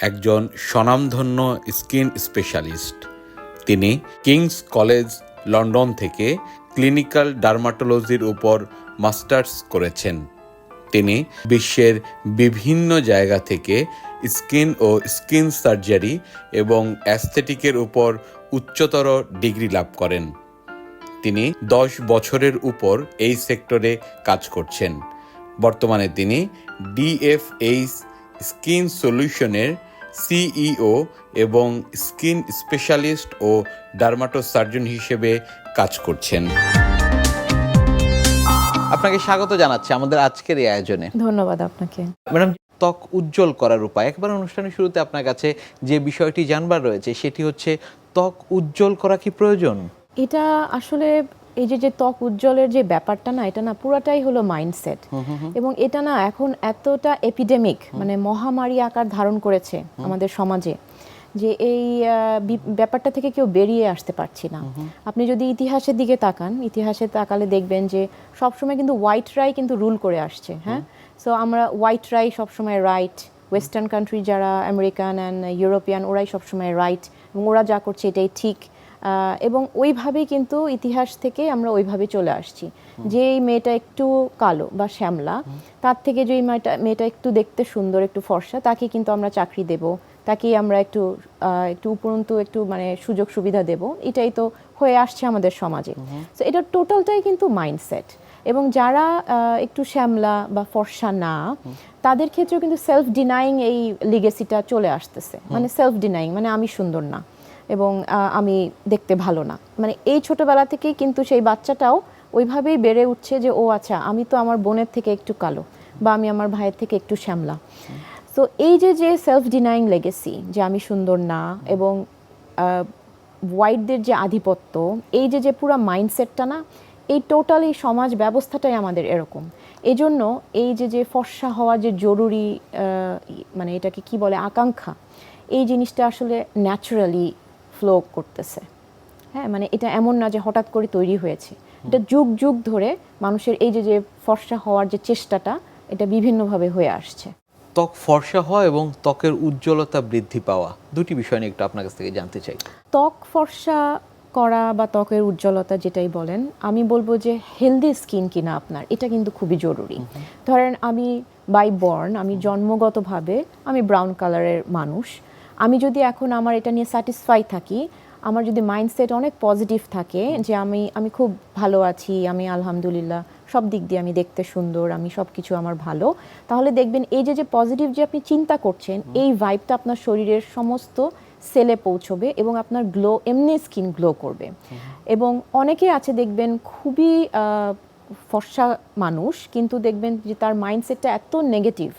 একজন স্বনামধন্য skin specialist. তিনি কিংস কলেজ, লন্ডন থেকে ক্লিনিক্যাল ডার্মাটোলজির উপর মাস্টার্স করেছেন। তিনি বিশ্বের বিভিন্ন জায়গা থেকে স্কিন ও স্কিন সার্জারি এবং অ্যাস্থেটিকের উপর উচ্চতর ডিগ্রি লাভ করেন। তিনি দশ বছরের উপর এই সেক্টরে কাজ করছেন। বর্তমানে তিনি ডিএফএইচ স্কিন সলিউশনের সিইও এবং স্কিন স্পেশালিস্ট ও ডার্মাটো সার্জন হিসেবে কাজ করছেন। আপনাকে স্বাগত জানাচ্ছি আমাদের আজকের এই আয়োজনে। ধন্যবাদ আপনাকে। ম্যাডাম ত্বক উজ্জ্বল করার উপায়। একবার অনুষ্ঠানের শুরুতে আপনার কাছে যে বিষয়টি জানবার রয়েছে সেটি হচ্ছে ত্বক উজ্জ্বল করা কি প্রয়োজন? এটা আসলে এই যে যে ত্বক উজ্জ্বলের যে ব্যাপারটা না এটা না পুরাটাই হলো মাইন্ডসেট এবং এটা না এখন এতটা এপিডেমিক মানে মহামারী আকার ধারণ করেছে আমাদের সমাজে যে এই ব্যাপারটা থেকে কেউ বেরিয়ে আসতে পারছি না। আপনি যদি ইতিহাসের দিকে তাকান ইতিহাসে তাকালে দেখবেন যে সবসময় কিন্তু হোয়াইট রাই কিন্তু রুল করে আসছে হ্যাঁ? সো আমরা হোয়াইট রাই সবসময় রাইট ওয়েস্টার্ন কান্ট্রি যারা আমেরিকান অ্যান্ড ইউরোপিয়ান ওরাই সবসময় রাইট এবং ওরা যা করছে এটাই ঠিক। এবং ওইভাবেই কিন্তু ইতিহাস থেকে আমরা ওইভাবে চলে আসছি। যে এই মেয়েটা একটু কালো বা শ্যামলা, তার থেকে যে মেয়েটা মেয়েটা একটু দেখতে সুন্দর, একটু ফর্সা তাকে কিন্তু আমরা চাকরি দেব। তাকেই আমরা একটু একটু উপরন্তু একটু মানে সুযোগ সুবিধা দেব। এটাই তো হয়ে আসছে আমাদের সমাজে। তো এটা টোটালটাই কিন্তু মাইন্ডসেট। এবং যারা একটু শ্যামলা বা ফর্সা না, তাদের ক্ষেত্রেও কিন্তু সেলফ ডিনাইং এই লিগেসিটা চলে আসতেছে। মানে সেলফ ডিনাইং মানে আমি সুন্দর না। এবং আমি দেখতে ভালো না। মানে এই ছোটবেলা থেকেই কিন্তু সেই বাচ্চাটাও ওইভাবেই বেড়ে উঠছে যে, ও আচ্ছা আমি তো আমার বোনের থেকে একটু কালো বা আমি আমার ভাইয়ের থেকে একটু শ্যামলা। তো এই যে যে সেলফ ডিনাইং লেগেসি যে, আমি সুন্দর না এবং হোয়াইটদের যে আধিপত্য, এই যে যে পুরো মাইন্ডসেটটা না, এই টোটাল এই সমাজ ব্যবস্থাটাই আমাদের এরকম। এই জন্য এই যে যে ফর্সা হওয়া যে জরুরি মানে এটাকে কি বলে, আকাঙ্ক্ষা, এই জিনিসটা আসলে ন্যাচারালি ফ্লো করতেছে। হ্যাঁ মানে এটা এমন না যে হঠাৎ করে তৈরি হয়েছে। এটা যুগ যুগ ধরে মানুষের এই যে যে ফর্সা হওয়ার যে চেষ্টাটা এটা বিভিন্নভাবে হয়ে আসছে। ত্বক ফর্সা হওয়া এবং ত্বকের উজ্জ্বলতা বৃদ্ধি পাওয়া দুটি বিষয় নিয়ে একটু আপনার কাছ থেকে জানতে চাই। ত্বক ফর্সা করা বা ত্বকের উজ্জ্বলতা যেটাই বলেন আমি বলব যে হেলদি স্কিন কিনা আপনার এটা কিন্তু খুবই জরুরি। ধরেন আমি বাই বর্ন আমি জন্মগতভাবে আমি ব্রাউন কালারের মানুষ আমি যদি এখন আমার এটা নিয়ে স্যাটিসফাই থাকি আমার যদি মাইন্ডসেট অনেক পজিটিভ থাকে যে আমি আমি খুব ভালো আছি আমি আলহামদুলিল্লাহ সব দিক দিয়ে আমি দেখতে সুন্দর আমি সব কিছু আমার ভালো তাহলে দেখবেন এই যে যে পজিটিভ যে আপনি চিন্তা করছেন এই ভাইবটা আপনার শরীরের সমস্ত সেলে পৌঁছবে এবং আপনার গ্লো এমনি স্কিন গ্লো করবে। এবং অনেকে আছে দেখবেন খুবই ফর্সা মানুষ কিন্তু দেখবেন যে তার মাইন্ডসেটটা এত নেগেটিভ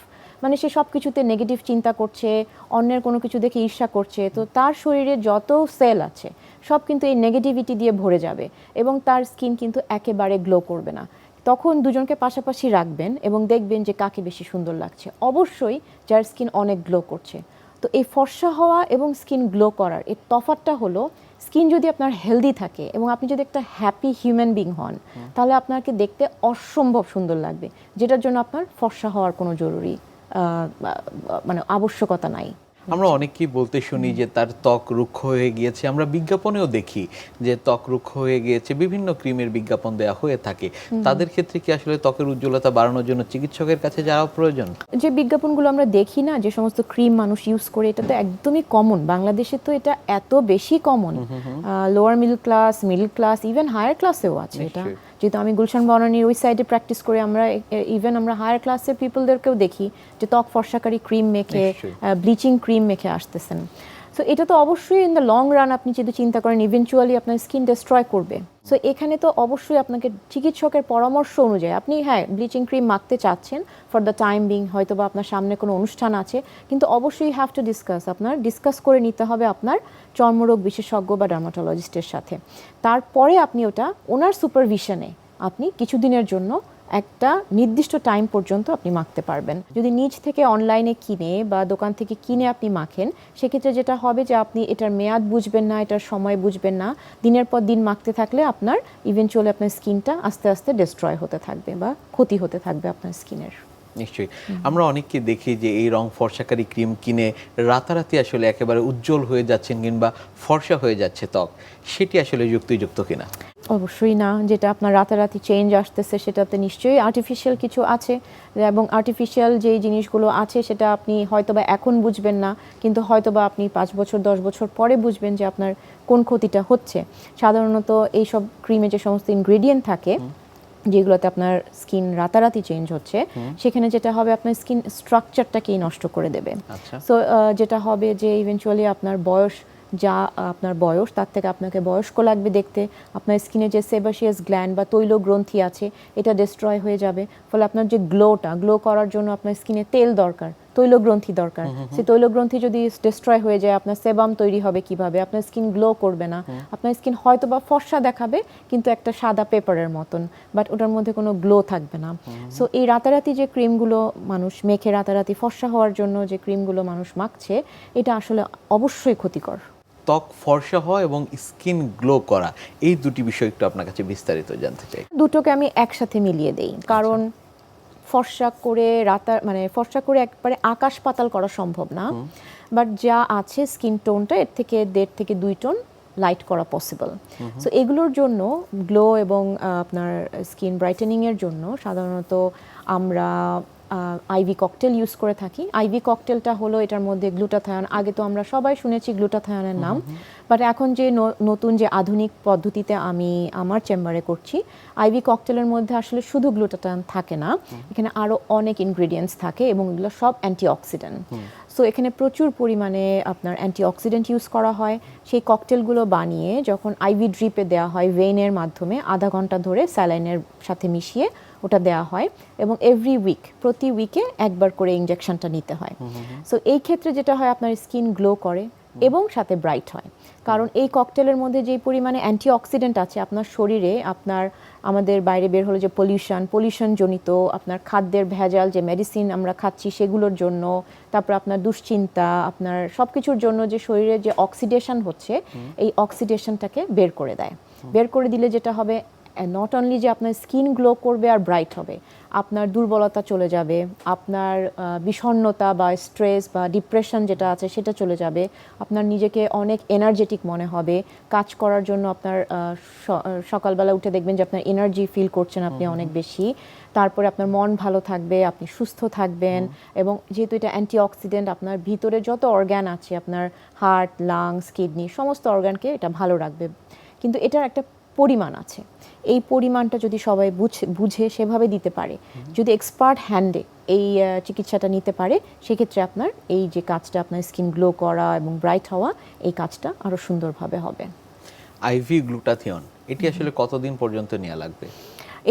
মানে সে সব কিছুতে নেগেটিভ চিন্তা করছে অন্যের কোনো কিছু দেখে ঈর্ষা করছে তো তার শরীরে যত সেল আছে সব কিন্তু এই নেগেটিভিটি দিয়ে ভরে যাবে এবং তার স্কিন কিন্তু একেবারে গ্লো করবে না। তখন দুজনকে পাশাপাশি রাখবেন এবং দেখবেন যে কাকে বেশি সুন্দর লাগছে। অবশ্যই যার স্কিন অনেক গ্লো করছে। তো এই ফর্সা হওয়া এবং স্কিন গ্লো করার এর তফাতটা হলো স্কিন যদি আপনার হেলদি থাকে এবং আপনি যদি একটা হ্যাপি হিউম্যান বিং হন তাহলে আপনাকে দেখতে অসম্ভব সুন্দর লাগবে যেটার জন্য আপনার ফর্সা হওয়ার কোনো জরুরি মানে আবশ্যকতা নাই। আমরা অনেকেই বলতে শুনি যে তার ত্বক রুক্ষ হয়ে গিয়েছে। আমরা বিজ্ঞাপনেও দেখি যে ত্বক রুক্ষ হয়ে গিয়েছে বিভিন্ন ক্রিমের বিজ্ঞাপন দেওয়া হয়ে থাকে। তাদের ক্ষেত্রে কি আসলে ত্বকের উজ্জ্বলতা বাড়ানোর জন্য চিকিৎসকের কাছে যাওয়া প্রয়োজন? যে বিজ্ঞাপনগুলো আমরা দেখি না যে সমস্ত ক্রিম মানুষ ইউজ করে এটা তো একদমই কমন বাংলাদেশে তো এটা এত বেশি common lower middle class middle class even higher ক্লাসেও আছে এটা। যেহেতু আমি গুলশান বনানির ওই সাইডে প্র্যাকটিস করে আমরা ইভেন আমরা হায়ার ক্লাসের পিপলদেরকেও দেখি যে ত্বক ফর্সাকারী ক্রিম মেখে ব্লিচিং ক্রিম মেখে আসতেছেন। সো এটা তো অবশ্যই ইন দ্য লং রান আপনি যদি চিন্তা করেন ইভেনচুয়ালি আপনার স্কিন ডিস্ট্রয় করবে। সো এখানে তো অবশ্যই আপনাকে চিকিৎসকের পরামর্শ অনুযায়ী, আপনি হ্যাঁ ব্লিচিং ক্রিম মাখতে চাচ্ছেন ফর দ্য টাইম বিং হয়তো বা আপনার সামনে কোনো অনুষ্ঠান আছে, কিন্তু অবশ্যই হ্যাভ টু ডিসকাস আপনার ডিসকাস করে নিতে হবে আপনার চর্মরোগ বিশেষজ্ঞ বা ডার্মাটোলজিস্টের সাথে। তারপরে আপনি ওটা ওনার সুপারভিশনে আপনি কিছুদিনের জন্য একটা নির্দিষ্ট টাইম পর্যন্ত আপনি মাখতে পারবেন। যদি নিজ থেকে অনলাইনে কিনে বা দোকান থেকে কিনে আপনি মাখেন সেক্ষেত্রে যেটা হবে যে আপনি এটার মেয়াদ বুঝবেন না এটার সময় বুঝবেন না। দিনের পর দিন মাখতে থাকলে আপনার ইভেনচুয়ালি আপনার স্কিনটা আস্তে আস্তে ডিস্ট্রয় হতে থাকবে বা ক্ষতি হতে থাকবে আপনার স্কিনের নিশ্চয়ই। আমরা অনেককে দেখি যে এই রং ফর্সাকারী ক্রিম কিনে রাতারাতি আসলে একেবারে উজ্জ্বল হয়ে যাচ্ছেন কিংবা ফর্সা হয়ে যাচ্ছে ত্বক। সেটি আসলে যুক্তিযুক্ত কিনা? অবশ্যই না যেটা আপনার রাতারাতি চেঞ্জ আসতেছে সেটাতে নিশ্চয়ই আর্টিফিশিয়াল কিছু আছে এবং আর্টিফিশিয়াল যেই জিনিসগুলো আছে সেটা আপনি হয়তোবা এখন বুঝবেন না কিন্তু হয়তোবা আপনি পাঁচ বছর দশ বছর পরে বুঝবেন যে আপনার কোন ক্ষতিটা হচ্ছে। সাধারণত এইসব ক্রিমে যে সমস্ত ইনগ্রেডিয়েন্ট থাকে যেগুলোতে আপনার স্কিন রাতারাতি চেঞ্জ হচ্ছে সেখানে যেটা হবে আপনার স্কিন স্ট্রাকচারটাকেই নষ্ট করে দেবে। আচ্ছা। সো যেটা হবে যে ইভেনচুয়ালি আপনার বয়স যা আপনার বয়স তার থেকে আপনাকে বয়স্ক লাগবে দেখতে। আপনার স্কিনে যে সেবাসিয়াস গ্ল্যান্ড বা তৈল গ্রন্থি আছে এটা ডিস্ট্রয় হয়ে যাবে। ফলে আপনার যে গ্লোটা গ্লো করার জন্য আপনার স্কিনে তেল দরকার তৈল গ্রন্থি দরকার সেই তৈল গ্রন্থি যদি ডিস্ট্রয় হয়ে যায় আপনার সেবাম তৈরি হবে কীভাবে? আপনার স্কিন গ্লো করবে না। আপনার স্কিন হয়তো বা ফর্সা দেখাবে কিন্তু একটা সাদা পেপারের মতন। বাট ওটার মধ্যে কোনো গ্লো থাকবে না। সো এই রাতারাতি যে ক্রিমগুলো মানুষ মেখে রাতারাতি ফর্সা হওয়ার জন্য যে ক্রিমগুলো মানুষ মাখছে এটা আসলে অবশ্যই ক্ষতিকর। ত্বক ফর্সা হওয়া এবং স্কিন গ্লো করা এই দুটি বিষয় একটু আপনার কাছে বিস্তারিত জানতে চাই। দুটোকে আমি একসাথে মিলিয়ে দেই কারণ ফর্সা করে রাতা মানে ফর্সা করে একবারে আকাশ পাতাল করা সম্ভব না। বাট যা আছে স্কিন টোনটা এর থেকে দেড় থেকে দুই টোন লাইট করা পসিবল। সো এগুলোর জন্য গ্লো এবং আপনার স্কিন ব্রাইটেনিংয়ের জন্য সাধারণত আমরা আইভি ককটেল ইউজ করে থাকি। আইভি ককটেলটা হলো এটার মধ্যে গ্লুটাথায়ন আগে তো আমরা সবাই শুনেছি গ্লুটাথায়নের নাম। বাট এখন যে নতুন যে আধুনিক পদ্ধতিতে আমি আমার চেম্বারে করছি আইভি ককটেলের মধ্যে আসলে শুধু গ্লুটাথায়ন থাকে না। এখানে আরও অনেক ইনগ্রেডিয়েন্টস থাকে এবং এগুলো সব অ্যান্টিঅক্সিডেন্ট সো এখানে প্রচুর পরিমাণে আপনার অ্যান্টিঅক্সিডেন্ট ইউজ করা হয়। সেই ককটেলগুলো বানিয়ে যখন আইভি ড্রিপে দেওয়া হয় ভেইনের মাধ্যমে আধা ঘণ্টা ধরে স্যালাইনের সাথে মিশিয়ে ওটা দেওয়া হয় এবং এভরি উইক প্রতি উইকে একবার করে ইঞ্জেকশনটা নিতে হয়। সো এই ক্ষেত্রে যেটা হয় আপনার স্কিন গ্লো করে এবং সাথে ব্রাইট হয়। কারণ এই ককটেলের মধ্যে যে পরিমাণে অ্যান্টিঅক্সিডেন্ট আছে আপনার শরীরে আপনার আমাদের বাইরে বের হলো যে পলিউশন পলিউশন জনিত আপনার খাদ্যের ভেজাল যে মেডিসিন আমরা খাচ্ছি সেগুলোর জন্য তারপর আপনার দুশ্চিন্তা আপনার সব কিছুর জন্য যে শরীরে যে অক্সিডেশন হচ্ছে এই অক্সিডেশনটাকে বের করে দেয়। বের করে দিলে যেটা হবে নট অনলি যে আপনার স্কিন গ্লো করবে আর ব্রাইট হবে আপনার দুর্বলতা চলে যাবে আপনার আহ, বিষণ্ণতা বা স্ট্রেস বা ডিপ্রেশন যেটা আছে সেটা চলে যাবে আপনার নিজেকে অনেক এনার্জেটিক মনে হবে কাজ করার জন্য আপনার সকালবেলা উঠে দেখবেন যে আপনার এনার্জি ফিল করছেন আপনি অনেক বেশি। তারপরে আপনার মন ভালো থাকবে আপনি সুস্থ থাকবেন এবং যেহেতু এটা অ্যান্টিঅক্সিডেন্ট আপনার ভিতরে যত অর্গ্যান আছে আপনার হার্ট লাংস কিডনি সমস্ত অর্গানকে এটা ভালো রাখবে। কিন্তু এটার একটা পরিমাণ আছে। এই পরিমাণটা যদি সবাই বুঝে সেভাবে দিতে পারে, যদি এক্সপার্ট হ্যান্ডে এই চিকিৎসাটা নিতে পারে, সেক্ষেত্রে আপনার এই যে কাজটা, আপনার স্কিন গ্লো করা এবং ব্রাইট হওয়া, এই কাজটা আরও সুন্দরভাবে হবে। আইভি গ্লুটাথিয়ন এটি আসলে কতদিন পর্যন্ত নেওয়া লাগবে?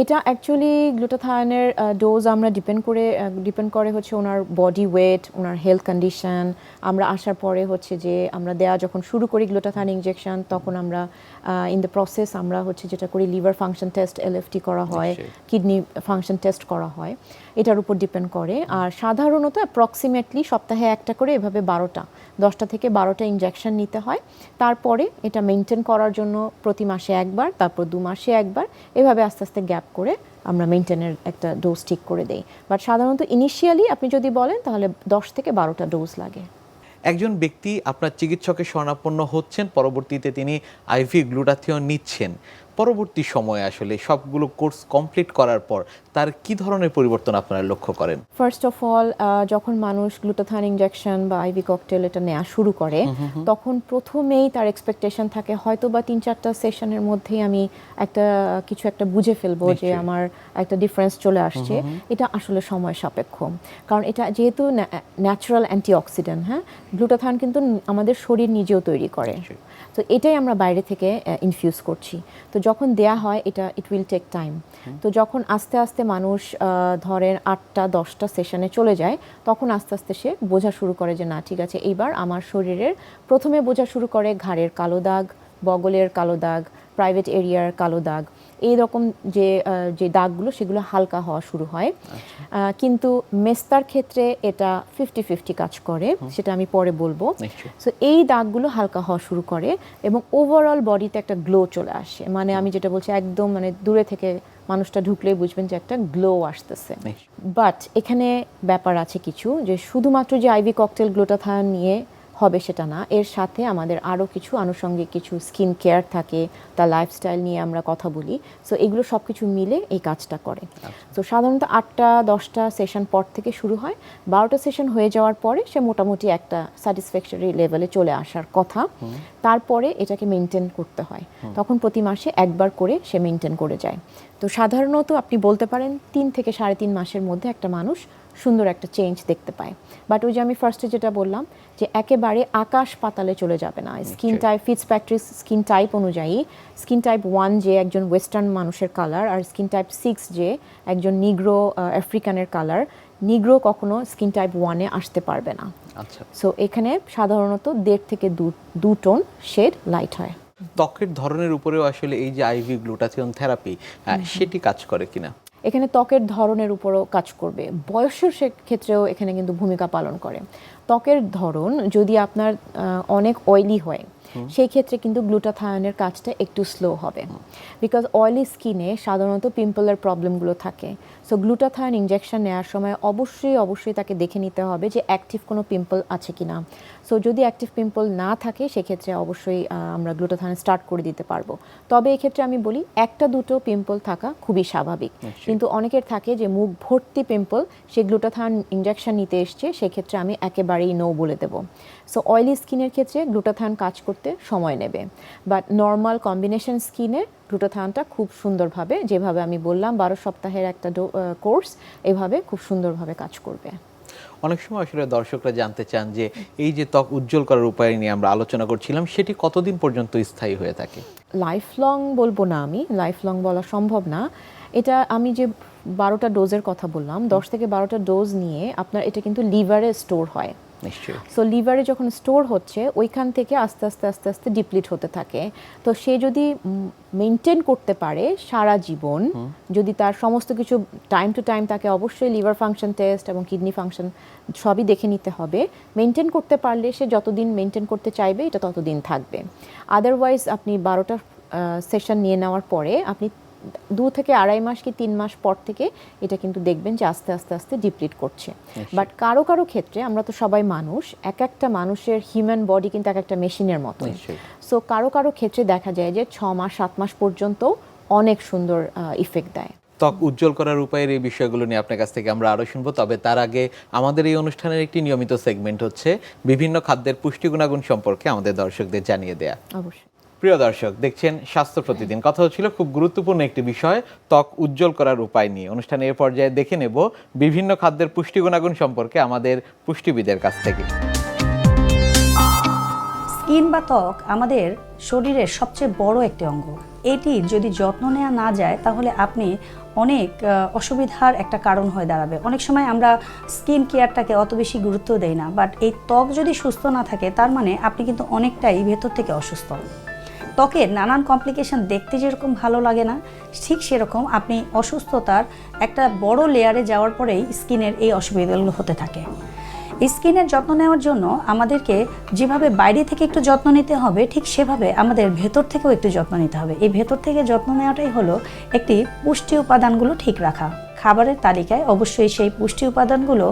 এটা অ্যাকচুয়ালি গ্লুটাথায়নের ডোজ আমরা ডিপেন্ড করে ডিপেন্ড করে হচ্ছে ওনার বডি ওয়েট ওনার হেলথ কন্ডিশন আমরা আসার পরে হচ্ছে যে আমরা দেয়া যখন শুরু করি গ্লুটাথায়ন ইনজেকশন তখন আমরা ইন দ্য প্রসেস আমরা হচ্ছে যেটা করি লিভার ফাংশন টেস্ট এলএফটি করা হয় কিডনি ফাংশন টেস্ট করা হয়। এটার উপর ডিপেন্ড করে। আর সাধারণত অ্যাপ্রক্সিমেটলি সপ্তাহে একটা করে এভাবে বারোটা। দশটা থেকে বারোটা ইনজেকশন নিতে হয়। তারপরে এটা মেনটেন করার জন্য প্রতি মাসে একবার, তারপর দু মাসে একবার। এভাবে আস্তে আস্তে গ্যাপ করে আমরা মেনটেনের একটা ডোজ ঠিক করে দেই। বাট সাধারণত ইনিশিয়ালি আপনি যদি বলেন, তাহলে দশ থেকে বারোটা ডোজ লাগে। একজন ব্যক্তি আপনার চিকিৎসকের শরণাপন্ন হচ্ছেন, পরবর্তীতে তিনি আইভি গ্লুটাথিয়ন নিচ্ছেন। পরবর্তী সময়ে আসলে সবগুলো কোর্স কমপ্লিট করার পর তার কি ধরনের পরিবর্তন আপনারা লক্ষ্য করেন? ফার্স্ট অফ অল যখন মানুষ গ্লুটাথান ইনজেকশন বা আইভি ককটেল এটা নেওয়া শুরু করে তখন প্রথমেই তার এক্সপেকটেশন থাকে হয়তো বা তিন চারটা সেশনের মধ্যেই আমি একটা কিছু একটা বুঝে ফেলব যে আমার একটা ডিফারেন্স চলে আসছে। এটা আসলে সময় সাপেক্ষ। কারণ এটা যেহেতু ন্যাচারাল অ্যান্টিঅক্সিডেন্ট হ্যাঁ? গ্লুটাথান কিন্তু আমাদের শরীর নিজেও তৈরি করে। তো এটাই আমরা বাইরে থেকে ইনফিউজ করছি। তো যখন দেয়া হয় এটা ইট উইল টেক টাইম তো যখন আস্তে আস্তে মানুষ ধরেন আটটা দশটা সেশনে চলে যায় তখন আস্তে আস্তে সে বোঝা শুরু করে যে না ঠিক আছে এইবার আমার শরীরের প্রথমে বোঝা শুরু করে ঘাড়ের কালো দাগ বগলের কালো দাগ প্রাইভেট এরিয়ার কালো দাগ। এই রকম যে যে দাগগুলো সেগুলো হালকা হওয়া শুরু হয়। কিন্তু মেস্তার ক্ষেত্রে এটা ফিফটি ফিফটি কাজ করে সেটা আমি পরে বলব। সো এই দাগগুলো হালকা হওয়া শুরু করে এবং ওভারঅল বডিতে একটা গ্লো চলে আসে। মানে আমি যেটা বলছি একদম মানে দূরে থেকে মানুষটা ঢুকলেই বুঝবেন যে একটা গ্লো আসতেছে। বাট এখানে ব্যাপার আছে কিছু যে শুধুমাত্র যে আইভি ককটেল গ্লুটাথায়ন নিয়ে হবে সেটা না। এর সাথে আমাদের আরও কিছু আনুষঙ্গিক কিছু স্কিন কেয়ার থাকে তার লাইফস্টাইল নিয়ে আমরা কথা বলি। সো এগুলো সব কিছু মিলে এই কাজটা করে। তো সাধারণত আটটা দশটা সেশন পর থেকে শুরু হয়। বারোটা সেশন হয়ে যাওয়ার পরে সে মোটামুটি একটা স্যাটিসফ্যাকশনারি লেভেলে চলে আসার কথা। তারপরে এটাকে মেনটেন করতে হয়। তখন প্রতি মাসে একবার করে সে মেনটেন করে যায়। তো সাধারণত আপনি বলতে পারেন তিন থেকে সাড়ে তিন মাসের মধ্যে একটা মানুষ সুন্দর একটা চেঞ্জ দেখতে পায়। বাট ওই যে আমি ফার্স্টে যেটা বললাম যে একেবারে আকাশ পাতালে চলে যাবে না। Skin type Fitzpatrick skin type অনুযায়ী স্কিন টাইপ ওয়ান যে একজন ওয়েস্টার্ন মানুষের কালার আর স্কিন টাইপ সিক্স যে একজন নিগ্রো আফ্রিকানের কালার নিগ্রো কখনো স্কিন টাইপ ওয়ানে আসতে পারবে না। আচ্ছা। সো এখানে সাধারণত দেড় থেকে দু দু টোন শেড লাইট হয়। ত্বকের ধরনের উপরেও আসলে এই যে আইভি গ্লুটাথিয়ন থেরাপি সেটি কাজ করে কিনা? এখানে ত্বকের ধরনের উপরও কাজ করবে। বয়সের সে- ক্ষেত্রেও এখানে কিন্তু ভূমিকা পালন করে। ত্বকের ধরন যদি আপনার অনেক অয়েলি হয় সেই ক্ষেত্রে কিন্তু গ্লুটাথায়নের কাজটা একটু স্লো হবে। বিকজ অয়েলি স্কিনে সাধারণত পিম্পলের প্রবলেমগুলো থাকে। সো গ্লুটাথায়ন ইনজেকশন নেওয়ার সময় অবশ্যই অবশ্যই তাকে দেখে নিতে হবে যে অ্যাক্টিভ কোনো পিম্পল আছে কিনা। সো যদি অ্যাক্টিভ পিম্পল না থাকে সেক্ষেত্রে অবশ্যই আমরা গ্লুটাথায়ন স্টার্ট করে দিতে পারব। তবে এক্ষেত্রে আমি বলি একটা দুটো পিম্পল থাকা খুবই স্বাভাবিক। কিন্তু অনেকের থাকে যে মুখ ভর্তি পিম্পল সে গ্লুটাথায়ন ইনজেকশন নিতে এসছে সেক্ষেত্রে আমি একেবারেই নো বলে দেবো। সো অয়েলি স্কিনের ক্ষেত্রে গ্লুটাথায়ন কাজ করতে সময় নেবে। বাট নর্মাল কম্বিনেশন স্কিনে গ্লুটাথায়নটা খুব সুন্দরভাবে যেভাবে আমি বললাম বারো সপ্তাহের একটা কোর্স এভাবে খুব সুন্দরভাবে কাজ করবে। অনেক সময় আসলে দর্শকরা জানতে চান যে এই যে ত্বক উজ্জ্বল করার উপায় নিয়ে আমরা আলোচনা করছিলাম সেটি কতদিন পর্যন্ত স্থায়ী হয়ে থাকে? লাইফ লং বলব না আমি লাইফ লং বলা সম্ভব না। এটা আমি যে বারোটা ডোজের কথা বললাম দশ থেকে বারোটা ডোজ নিয়ে আপনার এটা কিন্তু লিভারে স্টোর হয়। নিশ্চয়ই। সো লিভারে যখন স্টোর হচ্ছে ওইখান থেকে আস্তে আস্তে আস্তে আস্তে ডিপ্লিট হতে থাকে। তো সে যদি মেনটেন করতে পারে সারা জীবন যদি তার সমস্ত কিছু টাইম টু টাইম তাকে অবশ্যই লিভার ফাংশন টেস্ট এবং কিডনি ফাংশন সবই দেখে নিতে হবে। মেনটেন করতে পারলে সে যতদিন মেনটেন করতে চাইবে এটা ততদিন থাকবে। আদারওয়াইজ আপনি বারোটা সেশন নিয়ে নেওয়ার পরে আপনি দু থেকে আড়াই মাস কি তিন মাস পর থেকে এটা কিন্তু দেখবেন যে আস্তে আস্তে আস্তে ডিপ্লিট করছে। বাট কারও কারও ক্ষেত্রে আমরা তো সবাই মানুষ এক একটা মানুষের হিউম্যান বডি কিন্তু এক একটা মেশিনের মতো। সো কারও কারও ক্ষেত্রে দেখা যায় যে ছ মাস সাত মাস পর্যন্ত অনেক সুন্দর ইফেক্ট দেয়। ত্বক উজ্জ্বল করার উপায়ের এই বিষয়গুলো নিয়ে আপনার কাছ থেকে আমরা আরও শুনব। তবে তার আগে আমাদের এই অনুষ্ঠানের একটি নিয়মিত সেগমেন্ট হচ্ছে বিভিন্ন খাদ্যের পুষ্টি গুণাগুণ সম্পর্কে আমাদের দর্শকদের জানিয়ে দেয়া। অবশ্যই। প্রিয় দর্শক, দেখছেন স্বাস্থ্য প্রতিদিন। কথা হচ্ছিল খুব গুরুত্বপূর্ণ একটি বিষয়, ত্বক উজ্জ্বল করার উপায় নিয়ে। অনুষ্ঠানে এর পর্যায়ে দেখে নেব বিভিন্ন খাদ্যের পুষ্টি গুণাগুণ সম্পর্কে আমাদের পুষ্টিবিদের কাছ থেকে। স্কিন বা ত্বক আমাদের শরীরের সবচেয়ে বড় একটি অঙ্গ। এটি যদি যত্ন নেওয়া না যায়, তাহলে আপনি অনেক অসুবিধার একটা কারণ হয়ে দাঁড়াবে। অনেক সময় আমরা স্কিন কেয়ারটাকে অত বেশি গুরুত্ব দেই না, বাট এই ত্বক যদি সুস্থ না থাকে, তার মানে আপনি কিন্তু অনেকটাই ভেতর থেকে অসুস্থ। ত্বকের নানান কমপ্লিকেশন দেখতে যেরকম ভালো লাগে না, ঠিক সেরকম আপনি অসুস্থতার একটা বড় লেয়ারে যাওয়ার পরেই স্কিনের এই অসুবিধাগুলো হতে থাকে। স্কিনের যত্ন নেওয়ার জন্য আমাদেরকে যেভাবে বাইরে থেকে একটু যত্ন নিতে হবে, ঠিক সেভাবে আমাদের ভেতর থেকেও একটু যত্ন নিতে হবে। এই ভেতর থেকে যত্ন নেওয়াটাই হলো একটি পুষ্টি উপাদানগুলো ঠিক রাখা। খাবারের তালিকায় অবশ্যই সেই পুষ্টি উপাদানগুলো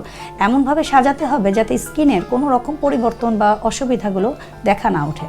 এমনভাবে সাজাতে হবে যাতে স্কিনের কোনো রকম পরিবর্তন বা অসুবিধাগুলো দেখা না ওঠে।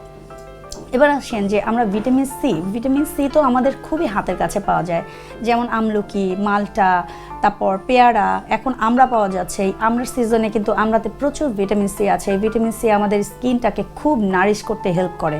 এবার আসেন যে আমরা ভিটামিন সি ভিটামিন সি তো আমাদের খুবই হাতের কাছে পাওয়া যায়। যেমন আমলকি, মালটা, তারপর পেয়ারা, এখন আমরা পাওয়া যাচ্ছে। এই আমরার সিজনে কিন্তু আমরাতে প্রচুর ভিটামিন সি আছে। এই ভিটামিন সি আমাদের স্কিনটাকে খুব নারিশ করতে হেল্প করে।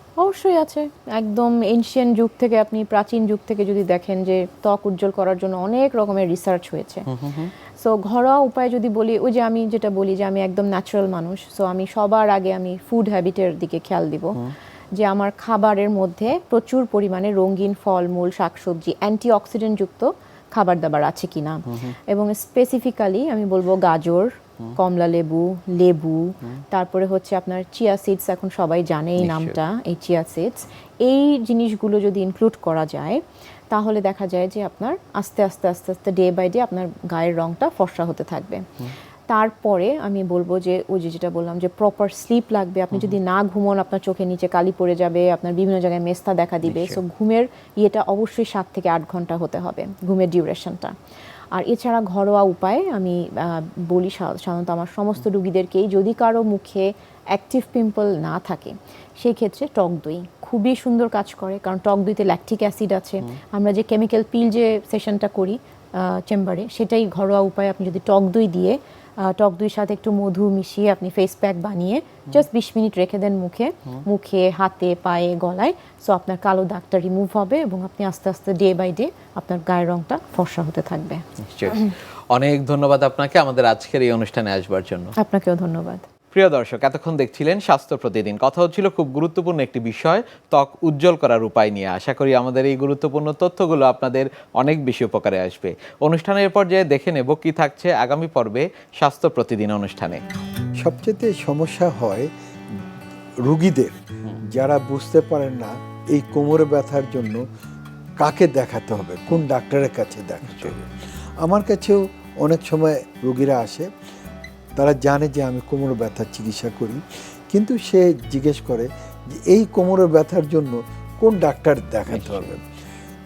অবশ্যই আছে। একদম এনশিয়ান যুগ থেকে আপনি প্রাচীন যুগ থেকে যদি দেখেন যে ত্বক উজ্জ্বল করার জন্য অনেক রকমের রিসার্চ হয়েছে। সো ঘরোয়া উপায় যদি বলি ওই যে আমি যেটা বলি যে আমি একদম ন্যাচারাল মানুষ সো আমি সবার আগে আমি ফুড হ্যাবিটের দিকে খেয়াল দিব। যে আমার খাবারের মধ্যে প্রচুর পরিমাণে রঙিন ফলমূল শাকসবজি অ্যান্টি অক্সিডেন্ট যুক্ত খাবার দাবার আছে কিনা। এবং স্পেসিফিক্যালি আমি বলব গাজর কমলা লেবু লেবু তারপরে হচ্ছে আপনার চিয়া সিডস এখন সবাই জানে এই নামটা এই চিয়া সিডস এই জিনিসগুলো যদি ইনক্লুড করা যায় তাহলে দেখা যায় যে আপনার আস্তে আস্তে আস্তে আস্তে ডে বাই ডে আপনার গায়ের রংটা ফর্সা হতে থাকবে। তারপরে আমি বলব যে ওই যে যেটা বললাম যে প্রপার স্লিপ লাগবে। আপনি যদি না ঘুমোন আপনার চোখের নিচে কালি পড়ে যাবে আপনার বিভিন্ন জায়গায় মেস্তা দেখা দিবে। সো ঘুমের ইয়েটা অবশ্যই সাত থেকে আট ঘণ্টা হতে হবে ঘুমের ডিউরেশনটা আর এছাড়া ঘরোয়া উপায়ে আমি বলি সাধারণত আমার সমস্ত রুগীদেরকেই যদি কারও মুখে অ্যাক্টিভ পিম্পল না থাকে সেই ক্ষেত্রে টক দই খুবই সুন্দর কাজ করে। কারণ টক দইতে ল্যাকটিক অ্যাসিড আছে। আমরা যে কেমিক্যাল পিল যে সেশনটা করি চেম্বারে সেটাই ঘরোয়া উপায় আপনি যদি টক দই দিয়ে টক দুই সাথে একটু মধু মিশিয়ে আপনি ফেস প্যাক বানিয়ে জাস্ট বিশ মিনিট রেখে দেন মুখে। মুখে হাতে পায়ে গলায়। সো আপনার কালো দাগটা রিমুভ হবে এবং আপনি আস্তে আস্তে ডে বাই ডে আপনার গায়ের রংটা ফর্সা হতে থাকবে। নিশ্চয়ই। অনেক ধন্যবাদ আপনাকে। আমাদের আজকের এই অনুষ্ঠানে আসবার জন্য। আপনাকেও ধন্যবাদ। প্রিয় দর্শক এতক্ষণ দেখছিলেন স্বাস্থ্য প্রতিদিন। কথা হচ্ছিল খুব গুরুত্বপূর্ণ একটি বিষয় ত্বক উজ্জ্বল করার উপায় নিয়ে। আশা করি আমাদের এই গুরুত্বপূর্ণ তথ্যগুলো আপনাদের অনেক বেশি উপকারে আসবে। অনুষ্ঠানের পর্যায়ে দেখে নেব কি থাকছে আগামী পর্বে স্বাস্থ্য প্রতিদিন অনুষ্ঠানে। সবচেয়ে সমস্যা হয় রুগীদের। যারা বুঝতে পারেন না এই কোমরে ব্যথার জন্য কাকে দেখাতে হবে কোন ডাক্তারের কাছে দেখাতে হবে। আমার কাছেও অনেক সময় রুগীরা আসে তারা জানে যে আমি কোমর ব্যথার চিকিৎসা করি। কিন্তু সে জিজ্ঞেস করে যে এই কোমরের ব্যথার জন্য কোন ডাক্তার দেখাতে হবে?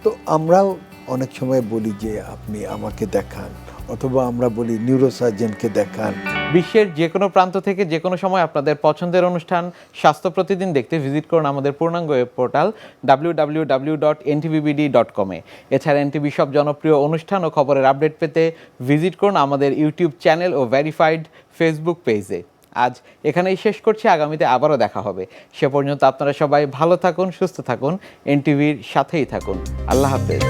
তো আমরাও অনেক সময় বলি যে আপনি আমাকে দেখান। অথবা আমরা বলি নিউরোসার্জনকে দেখান। বিশ্বের যে কোনো প্রান্ত থেকে যে কোনো সময় আপনাদের পছন্দের অনুষ্ঠান, স্বাস্থ্য প্রতিদিন দেখতে ভিজিট করুন আমাদের পূর্ণাঙ্গ web portal W W dot NTVBD dot এছাড়া এনটিভি সব জনপ্রিয় অনুষ্ঠান ও খবরের আপডেট পেতে ভিজিট করুন আমাদের ইউটিউব চ্যানেল ও ভেরিফাইড ফেসবুক পেজে আজ এখানেই শেষ করছি, আগামীতে আবারও দেখা হবে। সে পর্যন্ত আপনারা সবাই ভালো থাকুন, সুস্থ থাকুন এনটিভির সাথেই থাকুন। আল্লাহ হাফেজ।